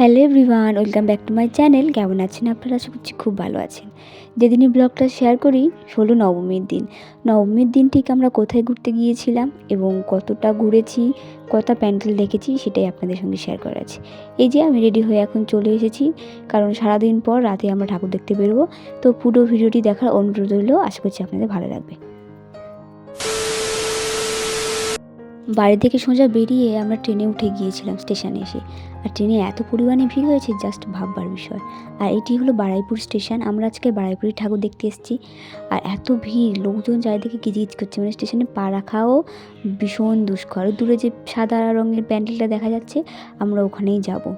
Hello everyone, welcome back to my channel. কেমন আছেন আপনারা? আশা করছি খুব ভালো আছেন। যেদিনই ব্লগটা শেয়ার করি হলো নবমীর দিন। নবমীর দিন ঠিক আমরা কোথায় ঘুরতে গিয়েছিলাম এবং কতটা ঘুরেছি, কটা প্যান্ডেল দেখেছি, সেটাই আপনাদের সঙ্গে শেয়ার করা আছে। এই যে আমি রেডি হয়ে এখন চলে এসেছি, কারণ সারাদিন পর রাতে আমরা ঠাকুর দেখতে বেরোবো। তো পুরো ভিডিওটি দেখার অনুরোধ রইল, আশা করছি আপনাদের ভালো লাগবে। বাড়ি থেকে সোজা বেরিয়ে আমরা ট্রেনে উঠে গিয়েছিলাম স্টেশনে এসে। আর ট্রেনে এত পরিমাণে ভিড় হয়েছে জাস্ট ভাববার বিষয়। আর এটি হলো বারাইপুর স্টেশন। আমরা আজকে বারাইপুরি ঠাকুর দেখতে এসেছি। আর এত ভিড়, লোকজন চারিদিকে কিচকিচ করছে? মানে স্টেশনে পা রাখাও ভীষণ দুষ্কর। দূরে যে সাদা রঙের প্যান্ডেলটা দেখা যাচ্ছে, আমরা ওখানেই যাব।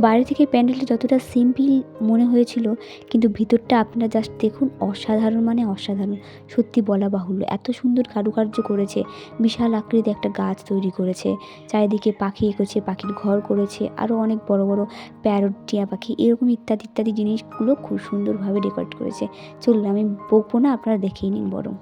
বাইরে থেকে প্যান্ডেলটা যতটা সিম্পল মনে হয়েছিল, কিন্তু ভিতরটা আপনারা জাস্ট দেখুন, অসাধারণ মানে অসাধারণ। সত্যি বলা বাহুল্য। এত সুন্দর কারুকার্য করেছে। বিশাল আকৃতি একটা গাছ তৈরি করেছে। চারিদিকে পাখি এঁকেছে, পাখির ঘর করেছে। আরও অনেক বড় বড় প্যারট, টিয়া পাখি এরকম ইত্যাদি ইত্যাদি জিনিসগুলো খুব সুন্দরভাবে ডেকোরেট করেছে। চলুন, আমি বকবো না, আপনারা দেখেই নিন বরং।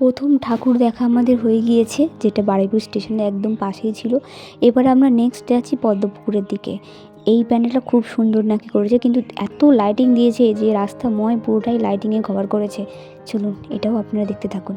প্রথম ঠাকুর দেখা আমাদের হয়ে গিয়েছে, যেটা বারুইপুর স্টেশনে একদম পাশেই ছিল। এবার আমরা নেক্সট যাচ্ছি পদ্মপুকুরের দিকে। এই প্যান্ডেলটা খুব সুন্দর নাকি করেছে, কিন্তু এত লাইটিং দিয়েছে যে রাস্তা ময় পুরোটাই লাইটিংয়ে কভার করেছে। চলুন, এটাও আপনারা দেখতে থাকুন।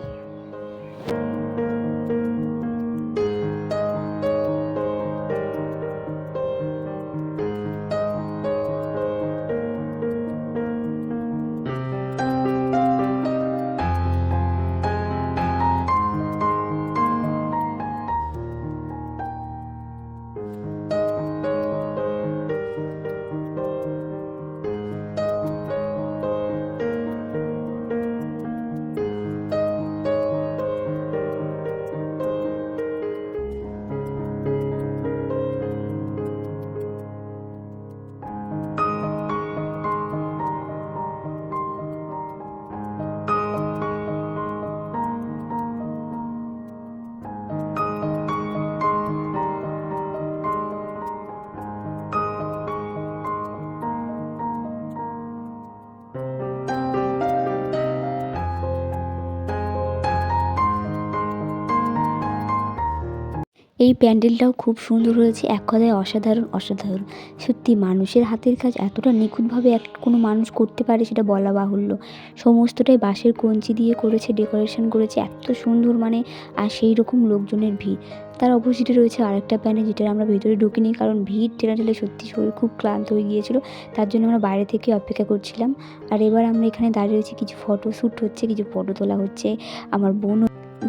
এই প্যান্ডেলটাও খুব সুন্দর হয়েছে। এক কথায় অসাধারণ অসাধারণ। সত্যি মানুষের হাতের কাজ এতটা নিখুঁতভাবে এক কোনো মানুষ করতে পারে সেটা বলা বাহুল্য। সমস্তটাই বাঁশের কঞ্চি দিয়ে করেছে, ডেকোরেশন করেছে, এত সুন্দর মানে আর সেই রকম লোকজনের ভিড়। তার অপোজিটে রয়েছে আরেকটা প্যান্ডেল যেটা আমরা ভেতরে ঢুকিনি কারণ ভিড় ঠেলে ঠেলে সত্যি শরীর খুব ক্লান্ত হয়ে গিয়েছিল। তার জন্য আমরা বাইরে থেকে অপেক্ষা করছিলাম। আর এবার আমরা এখানে দাঁড়িয়ে রয়েছি, কিছু ফটো শ্যুট হচ্ছে, কিছু ফটো তোলা হচ্ছে। আমার বোন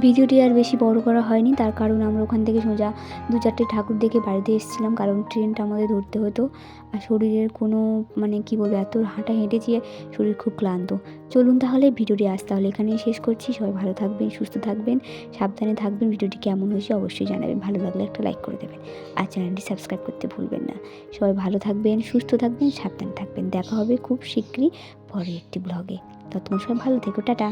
ভিডিওটি আর বেশি বড় করা হয়নি, তার কারণ আমরা ওখান থেকে সোজা দু চারটে ঠাকুর দেখে বাড়িতে এসেছিলাম, কারণ ট্রেনটা আমাদের ধরতে হতো আর শরীরের কোনো মানে কি বলব, এত হাঁটা হেঁটেছি শরীর খুব ক্লান্ত। চলুন তাহলে ভিডিওটি আজ তাহলে এখানেই শেষ করছি, সবাই ভালো থাকবেন, সুস্থ থাকবেন, সাবধানে থাকবেন, ভিডিওটি কেমন হয়েছে অবশ্যই জানাবেন, ভালো লাগলে একটা লাইক করে দেবেন আর চ্যানেলটি সাবস্ক্রাইব করতে ভুলবেন না। সবাই ভালো থাকবেন, সুস্থ থাকবেন, সাবধানে থাকবেন, দেখা হবে খুব শীঘ্রই পরের একটি ব্লগে। ততক্ষণ সবাই ভালো থেকো, টাটা।